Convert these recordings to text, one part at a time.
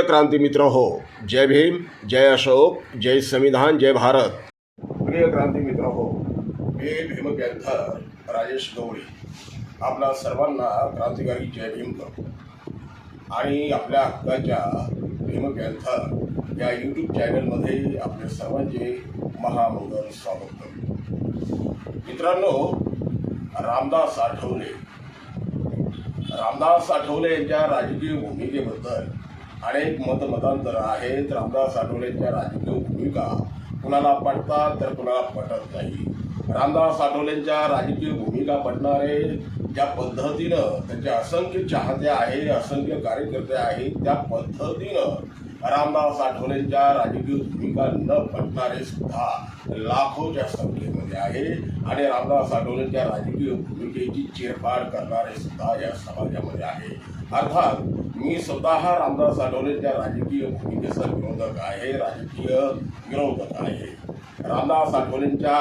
प्रिय क्रांती मित्र हो जय भीम जय अशोक जय संविधान जय भारत. प्रिय क्रांती मित्र हो मी भीम पॅन्थर राजेश गवळी. आपल्या सर्वांना क्रांतिकारी जय भीम करतो. आणि आपल्या हक्काच्या भीम पॅन्थर या यूट्यूब चॅनलमध्ये आपले सर्वांचे महामंगल स्वागत करतो. मित्रांनो रामदास आठवले. रामदास आठवले यांच्या राजकीय भूमिकेबद्दल अनेक मतमतांतर आहेत रामदास आठवलेंच्या राजकीय भूमिका कुणाला पटतात तर कुणाला पटत नाही. रामदास आठवलेंच्या राजकीय भूमिका पटणारे ज्या पद्धतीनं त्यांचे असंख्य चाहते आहे असंख्य कार्यकर्ते आहेत त्या पद्धतीनं रामदास आठवलेंच्या राजकीय भूमिका न पटणारे सुद्धा लाखोच्या संख्येमध्ये आहे. आणि रामदास आठवलेंच्या राजकीय भूमिकेची चिरफाड करणारे सुद्धा या समाजामध्ये आहे. अर्थात मी स्वतः रामदास आठवलेंच्या राजकीय भूमिकेचा विरोधक आहे राजकीय विरोधक आहे. रामदास आठवलेंच्या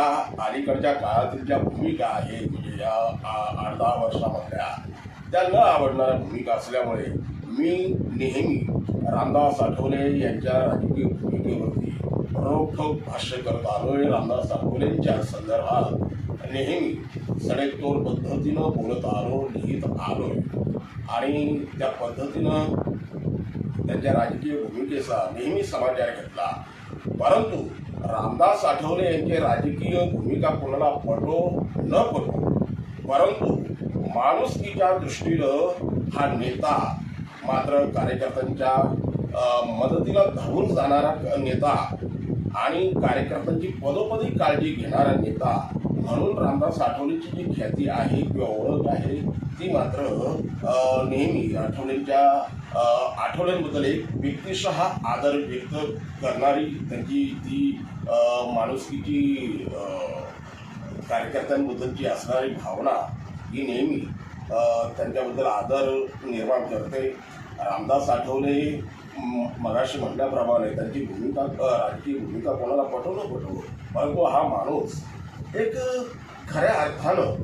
अलीकडच्या काळातील ज्या भूमिका आहेत म्हणजे या आठ दहा वर्षामधल्या त्या न आवडणाऱ्या भूमिका असल्यामुळे मी नेहमी रामदास आठवले यांच्या राजकीय भूमिकेवरती रोखोक भाष्य करत आलोय. रामदास आठवलेंच्या संदर्भात नेहमी सडेतोड पद्धतीनं बोलत आलो लिहित आलोय. आणि त्या पद्धतीनं त्यांच्या राजकीय भूमिकेचा नेहमी समाचार घेतला. परंतु रामदास आठवले यांची राजकीय भूमिका कोणाला पटो न पटो परंतु माणुसकीच्या दृष्टीनं हा नेता मात्र कार्यकर्त्यांच्या मदतीला धावून जाणारा नेता आणि कार्यकर्त्यांची पदोपदी काळजी घेणारा नेता म्हणून रामदास आठवलेची जी ख्याती आहे किंवा ओळख आहे ती मात्र नेहमी आठवलेंच्या अ, आठवल्यांबद्दल एक व्यक्तिशः आदर व्यक्त करणारी त्यांची ती माणुसकीची कार्यकर्त्यांबद्दलची असणारी भावना ही नेहमी त्यांच्याबद्दल आदर निर्माण करते. रामदास आठवले म- मगाशी म्हटल्याप्रमाणे त्यांची भूमिका राजकीय भूमिका कोणाला पटवलं पटवलं परंतु हा माणूस एक खऱ्या अर्थानं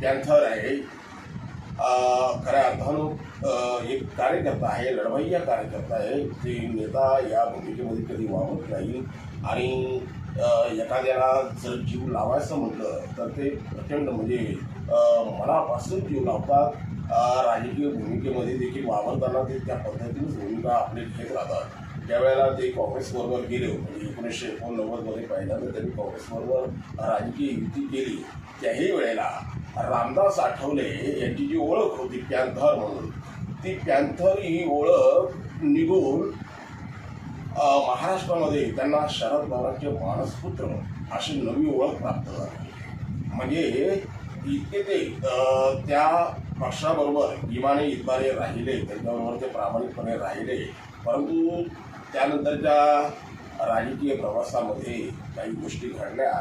पॅन्थर आहे. खऱ्या अर्थानं एक कार्यकर्ता आहे लढवय्या कार्यकर्ता आहे ते नेता या भूमिकेमध्ये कधी वावरत नाही आणि एखाद्याला जर जीव लावायचं म्हटलं तर ते प्रचंड म्हणजे मनापासून जीव लावतात. राजकीय भूमिकेमध्ये देखील वावरताना ते त्या पद्धतीनेच भूमिका आपले घेत राहतात. ज्यावेळेला ते काँग्रेसबरोबर गेले होते. एकोणीसशे एकोणनव्वदमध्ये पहिल्यांदा त्यांनी काँग्रेसबरोबर राजकीय युती केली. त्याही वेळेला रामदास आठवले यांची जी ओळख होती पॅन्थर म्हणून ती पॅन्थर ही ओळख निघून महाराष्ट्रामध्ये त्यांना शरद पवारांचे मानसपुत्र अशी नवी ओळख प्राप्त झाली. म्हणजे इतके ते त्या पक्षाबरोबर इमाने इतबारे राहिले त्यांच्याबरोबर ते प्रामाणिकपणे राहिले. परंतु त्यानंतरच्या राजकीय प्रवासामध्ये काही गोष्टी घडल्या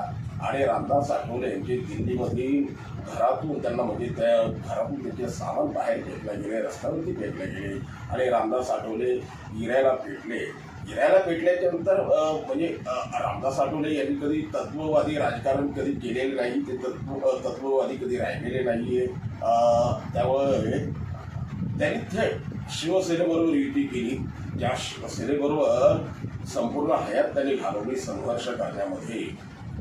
आणि रामदास आठवले यांचे दिल्लीमधील घरातून त्यांना म्हणजे त्या घरातून त्यांचे सामान बाहेर फेकले गेले रस्त्यावरती फेकले गेले आणि रामदास आठवले गिरायला पेटले. गिरायला पेटल्याच्यानंतर म्हणजे रामदास आठवले यांनी कधी तत्ववादी राजकारण कधी केलेलं नाही ते तत्व तत्ववादी कधी राहिलेले नाही आहे त्यामुळे त्यांनी थेट शिवसेनेबरोबर युती केली. त्या शिवसेनेबरोबर संपूर्ण हयात त्यांनी घालवली संघर्ष करण्यामध्ये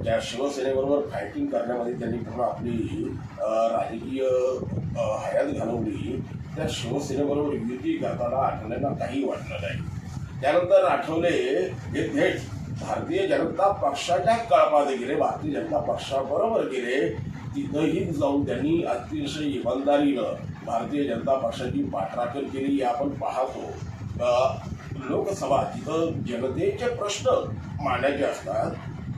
त्या शिवसेनेबरोबर फायटिंग करण्यामध्ये त्यांनी पूर्ण आपली राजकीय हयात घालवली त्या शिवसेनेबरोबर युती करताना आठवलेंना काही वाटलं नाही. त्यानंतर आठवले हे थेट भारतीय जनता पक्षाच्या कळपात गेले भारतीय जनता पक्षाबरोबर गेले. तिथंही जाऊन त्यांनी अतिशय इमानदारीनं भारतीय जनता पक्षाची पाठराखण केली हे आपण पाहतो. लोकसभा तिथं जनतेचे प्रश्न मांडायचे असतात.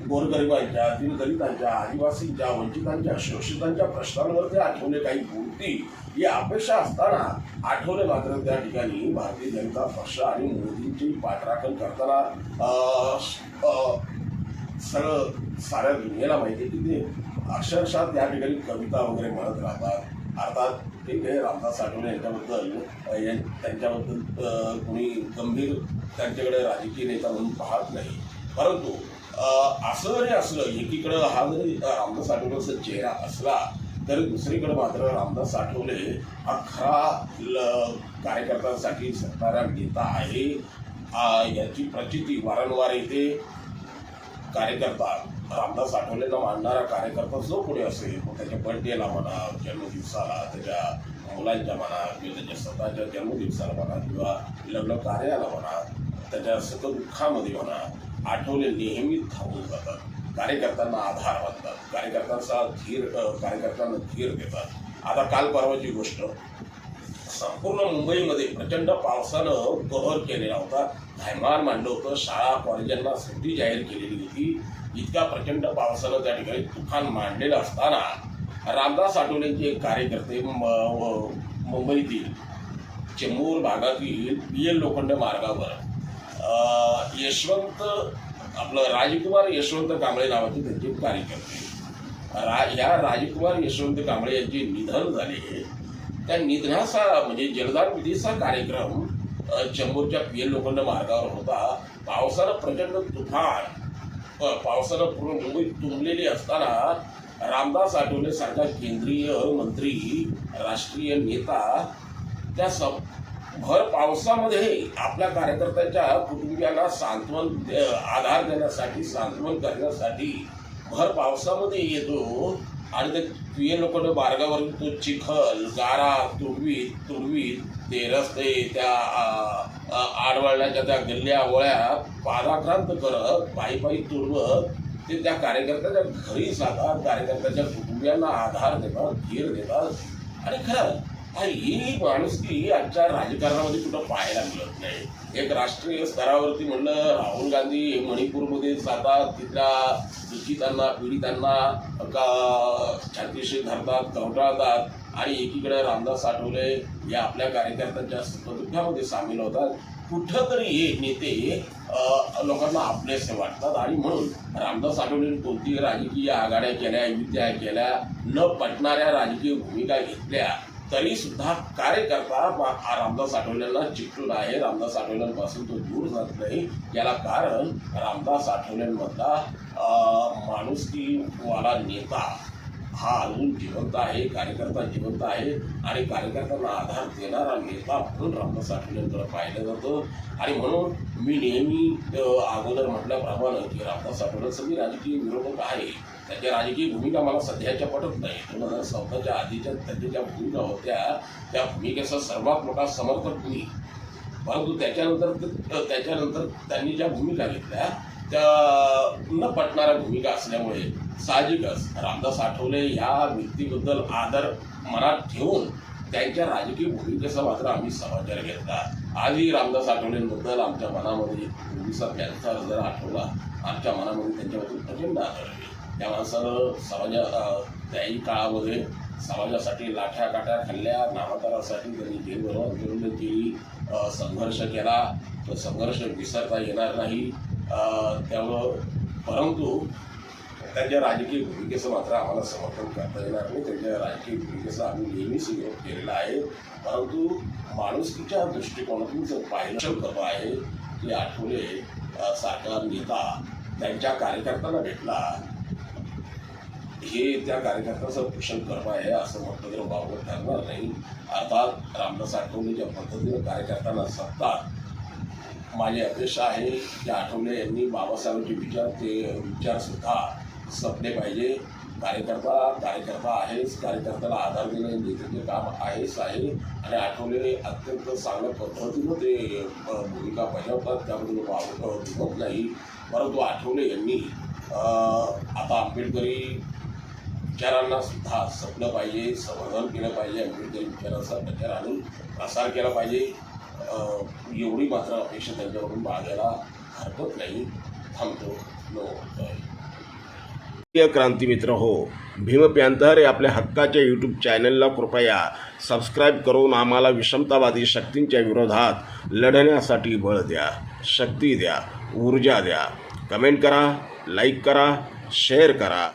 गोरगरिबांच्या दीनदलितांच्या आदिवासींच्या वंचितांच्या शोषितांच्या प्रश्नांवर ते आठवले काही बोलतील ही अपेक्षा असताना आठवले मात्र त्या ठिकाणी भारतीय जनता पक्ष आणि मोदींची पाठराखण करताना सगळं साऱ्या दुनियेला माहिती की ते अक्षरशः त्या ठिकाणी कविता वगैरे म्हणत राहतात. अर्थात ठीक आहे रामदास आठवले यांच्याबद्दल त्यांच्याबद्दल कोणी गंभीर त्यांच्याकडे राजकीय नेता म्हणून पाहत नाही. परंतु असं जरी असलं एकीकडं हा जरी रामदास आठवलेचा चेहरा असला तरी दुसरीकडे मात्र रामदास आठवले हा खरा ल- कार्यकर्त्यांसाठी झटणारा नेता आहे. याची प्रचिती वारंवार येते कार्यकर्ता रामदास साठवलेला मांडणारा कार्यकर्ता जो कोणी असेल मग त्याच्या बर्थडेला म्हणा जन्मदिवसाला त्याच्या मुलांच्या म्हणा किंवा त्याच्या स्वतःच्या जन्मदिवसाला म्हणा किंवा लग्न कार्याला म्हणा त्याच्या सुखदुःखामध्ये म्हणा आठवले नेहमी थांबून जातात. कार्यकर्त्यांना आधार वाटतात कार्यकर्त्यांचा धीर कार्यकर्त्यांना धीर देतात. आता काल परवाची गोष्ट. संपूर्ण मुंबईमध्ये प्रचंड पावसानं कहर केलेला होता. थैमान मांडलं होतं. शाळा कॉलेजांना सुट्टी जाहीर केलेली होती. इतक्या प्रचंड पावसानं त्या ठिकाणी तुफान मांडलेलं असताना रामदास आठवलेंचे एक कार्यकर्ते म- मुंबईतील चेंबूर भागातील पी एल लोखंड मार्गावर यशवंत आपलं राजकुमार यशवंत कांबळे नावाचे त्यांचे कार्यकर्ते. रा या राजकुमार यशवंत कांबळे यांचे निधन झाले. त्या निधनाचा म्हणजे जलदार विधीचा कार्यक्रम चेंबूरच्या पी एल लोखंड मार्गावर होता. पावसानं प्रचंड तुफान. पावसानं पूर्ण मुंबई तुंबलेली असताना रामदास आठवले सारखा केंद्रीय मंत्री राष्ट्रीय नेता त्या सब भर पावसामध्ये आपल्या कार्यकर्त्यांच्या कुटुंबियांना सांत्वन दे- आधार देण्यासाठी सांत्वन करण्यासाठी भर पावसामध्ये येतो. आणि ते पी लोक मार्गावर तो चिखल गारा तुडवीत तुडवीत ते रस्ते त्या आ, आडवळण्याच्या त्या गल्ल्या वळ्या पादाक्रांत करत पायी पायी तुडवत ते त्या कार्यकर्त्याच्या घरी जातात कार्यकर्त्याच्या कुटुंबियांना आधार देतात धीर देतात. आणि खरं ही माणुसकी आजच्या राजकारणामध्ये कुठं पाहायला मिळत नाही. एक राष्ट्रीय स्तरावरती म्हणलं राहुल गांधी मणिपूरमध्ये जातात तिथल्या दुःखितांना पीडितांना का छातीशी धरतात कवटाळतात आणि एकीकडे रामदास आठवले या आपल्या कार्यकर्त्यांच्या सुखदुःखामध्ये सामील होतात. कुठंतरी हे नेते लोकांना आपलेसे वाटतात आणि म्हणून रामदास आठवलेने कोणतीही राजकीय आघाड्या केल्या युत्या केल्या न पटणाऱ्या राजकीय भूमिका घेतल्या तरी सुद्धा कार्यकर्ता मा- रामदास आठवलेला चिकटून आहे. रामदास आठवलेंपासून तो दूर जात नाही. याला कारण रामदास आठवलेंमधला की माणुसकीवाला नेता हा अजून जिवंत आहे कार्यकर्ता जिवंत आहे आणि कार्यकर्त्यांना आधार देणारा नेता म्हणून रामदास आठवलेंकडे पाहिलं जातं. आणि म्हणून मी नेहमी अगोदर म्हटल्याप्रमाणे की रामदास आठवलेंचं मी राजकीय विरोधक आहे. त्याच्या राजकीय भूमिका मला सध्याच्या पटत नाही. दोन हजार चौदाच्या आधीच्या त्यांच्या ज्या भूमिका होत्या त्या भूमिकेचा सर्वात मोठा समर्थक मी. परंतु त्याच्यानंतर ते- त्याच्यानंतर त्यांनी ज्या भूमिका घेतल्या त्या न पटणाऱ्या भूमिका असल्यामुळे साहजिकच रामदास आठवले या व्यक्तीबद्दल आदर मनात ठेवून त्यांच्या राजकीय भूमिकेचा मात्र आम्ही समाचार घेतला. आजही रामदास आठवलेंबद्दल आमच्या मनामध्ये पूर्वीचा त्यांचा जर आठवला. आमच्या मनामध्ये त्यांच्याबद्दल प्रचंड आदर आहे. त्या माणसानं समाजा त्याही काळामध्ये समाजासाठी लाठ्या काठ्या खाल्ल्या नामदारासाठी त्यांनी जेलबरोबर आंदोलनं केली संघर्ष केला. तो संघर्ष विसरता येणार नाही. त्यामुळं परंतु त्यांच्या राजकीय भूमिकेचं मात्र आम्हाला समर्थन करता येणार नाही. त्यांच्या राजकीय भूमिकेचा आम्ही नेहमीच विरोध केलेला आहे. परंतु माणुसकीच्या दृष्टिकोनातून जर पाहिलं करतो आहे की आठवले सरकार सारखा नेता त्यांच्या कार्यकर्त्यांना भेटला हे त्या कार्यकर्त्याचं भूषण कर्म आहे असं म्हटलं तर वावगं ठरणार नाही. अर्थात रामदास आठवले ज्या पद्धतीनं कार्यकर्त्यांना सत्ता माझी अपेक्षा आहे की आठवले यांनी बाबासाहेबांचे विचार ते विचारसुद्धा सपले पाहिजे. कार्यकर्ता कार्यकर्ता आहेच. कार्यकर्त्याला आधार देणे नेतृत्व काम आहेच आहे. आणि आठवले अत्यंत चांगल्या पद्धतीनं ते भूमिका बजावतात. त्याबद्दल वाव दुखत नाही. परंतु आठवले यांनी आता आंबेडकरी विचारांना सुद्धा संपलं पाहिजे समाधान केलं पाहिजे आंबेडकरी विचारांचा प्रचार आणून प्रसार केला पाहिजे. एवढी मात्र अपेक्षा त्यांच्याकडून बाळगायला हरकत नाही. थांबतो. नो प्रिय क्रांती मित्र हो भीम प्यांतर हे आपल्या हक्काच्या यूट्यूब चॅनलला कृपया सबस्क्राईब करून आम्हाला विषमतावादी शक्तींच्या विरोधात लढण्यासाठी बळ द्या शक्ती द्या ऊर्जा द्या. कमेंट करा लाईक करा शेअर करा.